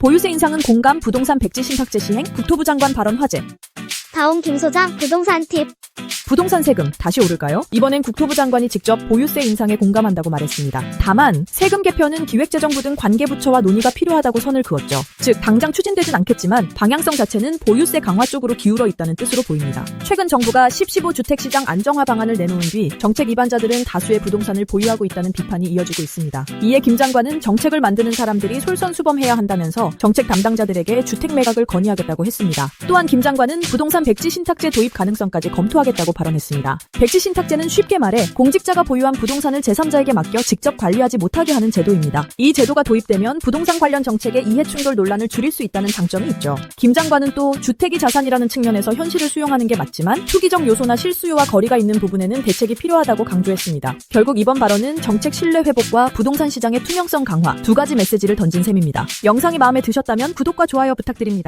보유세 인상은 공감 부동산 백지 신탁제 시행 국토부 장관 발언 화제. 다음 김 소장 부동산 팁. 부동산 세금 다시 오를까요? 이번엔 국토부 장관이 직접 보유세 인상에 공감한다고 말했습니다. 다만 세금 개편은 기획재정부 등 관계 부처와 논의가 필요하다고 선을 그었죠. 즉 당장 추진되진 않겠지만 방향성 자체는 보유세 강화 쪽으로 기울어 있다는 뜻으로 보입니다. 최근 정부가 10.15 주택 시장 안정화 방안을 내놓은 뒤 정책 위반자들은 다수의 부동산을 보유하고 있다는 비판이 이어지고 있습니다. 이에 김 장관은 정책을 만드는 사람들이 솔선수범해야 한다면서 정책 담당자들에게 주택 매각을 건의하겠다고 했습니다. 또한 김 장관은 부동산 백지 신탁제 도입 가능성까지 검토하겠 다고 발언했습니다. 백지 신탁제는 쉽게 말해 공직자가 보유한 부동산을 제3자에게 맡겨 직접 관리하지 못하게 하는 제도입니다. 이 제도가 도입되면 부동산 관련 정책의 이해 충돌 논란을 줄일 수 있다는 장점이 있죠. 김 장관은 또 주택이 자산이라는 측면에서 현실을 수용하는 게 맞지만 투기적 요소나 실수요와 거리가 있는 부분에는 대책이 필요하다고 강조했습니다. 결국 이번 발언은 정책 신뢰 회복과 부동산 시장의 투명성 강화 두 가지 메시지를 던진 셈입니다. 영상이 마음에 드셨다면 구독과 좋아요 부탁드립니다.